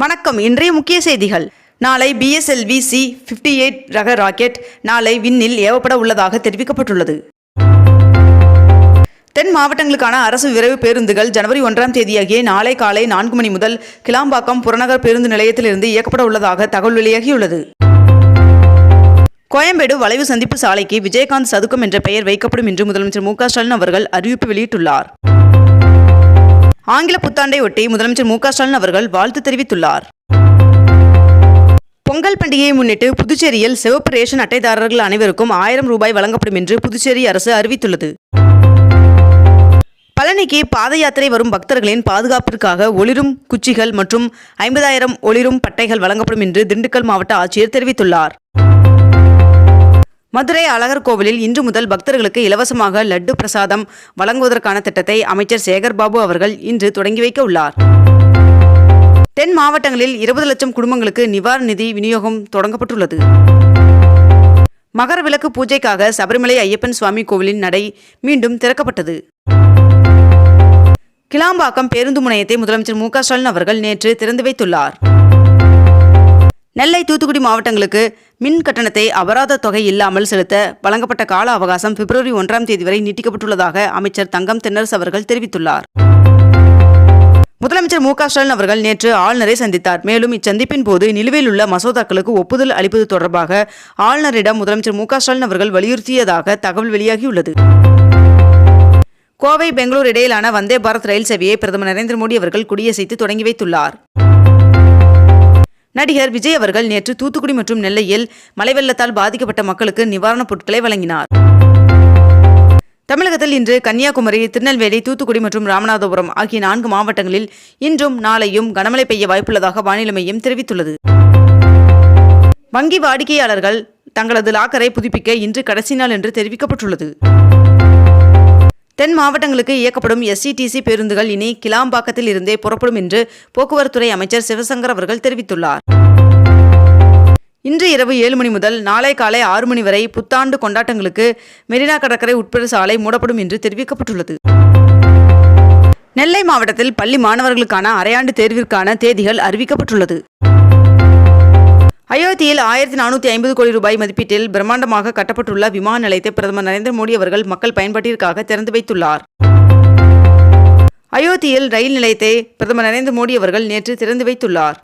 வணக்கம். இன்றைய முக்கிய செய்திகள். நாளை பிஎஸ்எல்வி சி ஃபிஃப்டி எயிட் ரக ராக்கெட் நாளை விண்ணில் ஏவப்பட உள்ளதாக தெரிவிக்கப்பட்டுள்ளது. தென் மாவட்டங்களுக்கான அரசு விரைவு பேருந்துகள் ஜனவரி ஒன்றாம் தேதியாகிய நாளை காலை நான்கு மணி முதல் கிளாம்பாக்கம் புறநகர் பேருந்து நிலையத்திலிருந்து இயக்கப்பட உள்ளதாக தகவல் வெளியாகியுள்ளது. கோயம்பேடு வளைவு சந்திப்பு சாலைக்கு விஜயகாந்த் சதுக்கம் என்ற பெயர் வைக்கப்படும் என்று முதலமைச்சர் மு க ஸ்டாலின் அவர்கள் அறிவிப்பு வெளியிட்டுள்ளார். ஆங்கில புத்தாண்டை ஒட்டி முதலமைச்சர் மு ஸ்டாலின் அவர்கள் வாழ்த்து தெரிவித்துள்ளார். பொங்கல் பண்டிகையை முன்னிட்டு புதுச்சேரியில் சிவப்பு ரேஷன் அட்டைதாரர்கள் அனைவருக்கும் ஆயிரம் ரூபாய் வழங்கப்படும் என்று புதுச்சேரி அரசு அறிவித்துள்ளது. பழனிக்கு பாத யாத்திரை வரும் பக்தர்களின் பாதுகாப்பிற்காக ஒளிரும் குச்சிகள் மற்றும் ஐம்பதாயிரம் ஒளிரும் பட்டைகள் வழங்கப்படும் என்று திண்டுக்கல் மாவட்ட ஆட்சியர் தெரிவித்துள்ளார். மதுரை அழகர் கோவிலில் இன்று முதல் பக்தர்களுக்கு இலவசமாக லட்டு பிரசாதம் வழங்குவதற்கான திட்டத்தை அமைச்சர் சேகர் பாபு அவர்கள் இன்று தொடங்கி வைக்க உள்ளார். தென் மாவட்டங்களில் இருபது லட்சம் குடும்பங்களுக்கு நிவாரண நிதி விநியோகம் தொடங்கப்பட்டுள்ளது. மகர விளக்கு பூஜைக்காக சபரிமலை ஐயப்பன் சுவாமி கோவிலின் நடை மீண்டும் திறக்கப்பட்டது. கிளாம்பாக்கம் பேருந்து முனையத்தை முதலமைச்சர் மு க ஸ்டாலின் அவர்கள் நேற்று திறந்து வைத்துள்ளார். நெல்லை தூத்துக்குடி மாவட்டங்களுக்கு மின் கட்டணத்தை அபராத தொகை இல்லாமல் செலுத்த வழங்கப்பட்ட கால அவகாசம் பிப்ரவரி ஒன்றாம் தேதி வரை நீட்டிக்கப்பட்டுள்ளதாக அமைச்சர் தங்கம் தென்னரசு அவர்கள் தெரிவித்துள்ளார். முதலமைச்சர் மு க ஸ்டாலின் அவர்கள் நேற்று ஆளுநரை சந்தித்தார். மேலும் இச்சந்திப்பின் போது நிலுவையில் உள்ள மசோதாக்களுக்கு ஒப்புதல் அளிப்பது தொடர்பாக ஆளுநரிடம் முதலமைச்சர் மு க ஸ்டாலின் அவர்கள் வலியுறுத்தியதாக தகவல் வெளியாகியுள்ளது. கோவை பெங்களூர் இடையிலான வந்தே பாரத் ரயில் சேவையை பிரதமர் நரேந்திர மோடி அவர்கள் கொடியசைத்து தொடங்கி வைத்துள்ளார். நடிகர் விஜய் அவர்கள் நேற்று தூத்துக்குடி மற்றும் நெல்லையில் மழை வெள்ளத்தால் பாதிக்கப்பட்ட மக்களுக்கு நிவாரணப் பொருட்களை வழங்கினார். தமிழகத்தில் இன்று கன்னியாகுமரி திருநெல்வேலி தூத்துக்குடி மற்றும் ராமநாதபுரம் ஆகிய நான்கு மாவட்டங்களில் இன்றும் நாளையும் கனமழை பெய்ய வாய்ப்புள்ளதாக வானிலை மையம் தெரிவித்துள்ளது. வங்கி வாடிக்கையாளர்கள் தங்களது லாக்கரை புதுப்பிக்க இன்று கடைசி நாள் என்று தெரிவிக்கப்பட்டுள்ளது. தென் மாவட்டங்களுக்கு இயக்கப்படும் எஸ்சிடிசி பேருந்துகள் இனி கிளாம்பாக்கத்தில் இருந்தே புறப்படும் என்று போக்குவரத்துறை அமைச்சர் சிவசங்கர் அவர்கள் தெரிவித்துள்ளார். இன்று இரவு ஏழு மணி முதல் நாளை காலை ஆறு மணி வரை புத்தாண்டு கொண்டாட்டங்களுக்கு மெரினா கடற்கரை உட்பட சாலை மூடப்படும் என்று தெரிவிக்கப்பட்டுள்ளது. நெல்லை மாவட்டத்தில் பள்ளி மாணவர்களுக்கான அரையாண்டு தேர்விற்கான தேதிகள் அறிவிக்கப்பட்டுள்ளது. அயோத்தியில் ஆயிரத்தி நானூற்றி ஐம்பது கோடி ரூபாய் மதிப்பீட்டில் பிரம்மாண்டமாக கட்டப்பட்டுள்ள விமான நிலையத்தை பிரதமர் நரேந்திர மோடி அவர்கள் மக்கள் பயன்பாட்டிற்காக திறந்து வைத்துள்ளார். அயோத்தியில் ரயில் நிலையத்தை பிரதமர் நரேந்திர மோடி அவர்கள் நேற்று திறந்து வைத்துள்ளார்.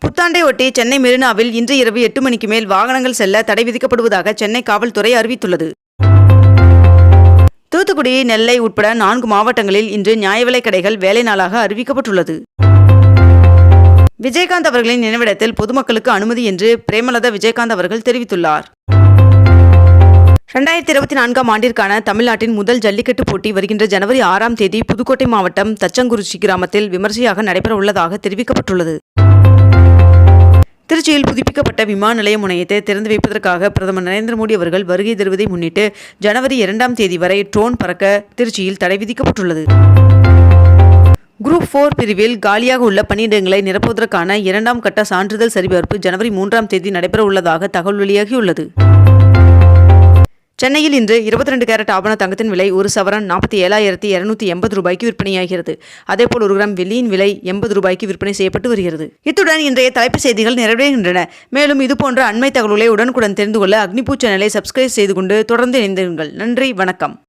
புத்தாண்டை ஒட்டி சென்னை மெரினாவில் இன்று இரவு எட்டு மணிக்கு மேல் வாகனங்கள் செல்ல தடை விதிக்கப்படுவதாக சென்னை காவல்துறை அறிவித்துள்ளது. தூத்துக்குடி நெல்லை உட்பட நான்கு மாவட்டங்களில் இன்று நியாய விலைக் கடைகள் வேலை நாளாக அறிவிக்கப்பட்டுள்ளது. விஜயகாந்த் அவர்களின் நினைவிடத்தில் பொதுமக்களுக்கு அனுமதி என்று பிரேமலதா விஜயகாந்த் அவர்கள் தெரிவித்துள்ளார். ரெண்டாயிரத்தி இருபத்தி நான்காம் ஆண்டிற்கான தமிழ்நாட்டின் முதல் ஜல்லிக்கட்டு போட்டி வருகின்ற ஜனவரி ஆறாம் தேதி புதுக்கோட்டை மாவட்டம் தச்சங்குறிச்சி கிராமத்தில் விமர்சையாக நடைபெற உள்ளதாக தெரிவிக்கப்பட்டுள்ளது. திருச்சியில் புதுப்பிக்கப்பட்ட விமான நிலைய முனையத்தை திறந்து வைப்பதற்காக பிரதமர் நரேந்திர மோடி அவர்கள் வருகை தருவதை முன்னிட்டு ஜனவரி இரண்டாம் தேதி வரை ட்ரோன் பறக்க திருச்சியில் தடை விதிக்கப்பட்டுள்ளது. குரூப் ஃபோர் பிரிவில் காலியாக உள்ள பணியிடங்களை நிரப்புவதற்கான இரண்டாம் கட்ட சான்றிதழ் சரிபார்ப்பு ஜனவரி மூன்றாம் தேதி நடைபெற உள்ளதாக தகவல் வெளியாகியுள்ளது. சென்னையில் இன்று இருபத்தி ரெண்டு கேரட் ஆபண தங்கத்தின் விலை ஒரு சவரன் நாற்பத்தி ஏழாயிரத்தி இரநூத்தி எண்பது ரூபாய்க்கு விற்பனையாகிறது. அதேபோல் ஒரு கிராம் வெள்ளியின் விலை எண்பது ரூபாய்க்கு விற்பனை செய்யப்பட்டு வருகிறது. இத்துடன் இன்றைய தலைப்புச் செய்திகள் நிறைவடைகின்றன. மேலும் இதுபோன்ற அண்மை தகவல்களை உடனுக்குடன் தெரிந்து கொள்ள அக்னிபூ சேனலை சப்ஸ்கிரைப் செய்து கொண்டு தொடர்ந்து இணைந்திருங்கள். நன்றி வணக்கம்.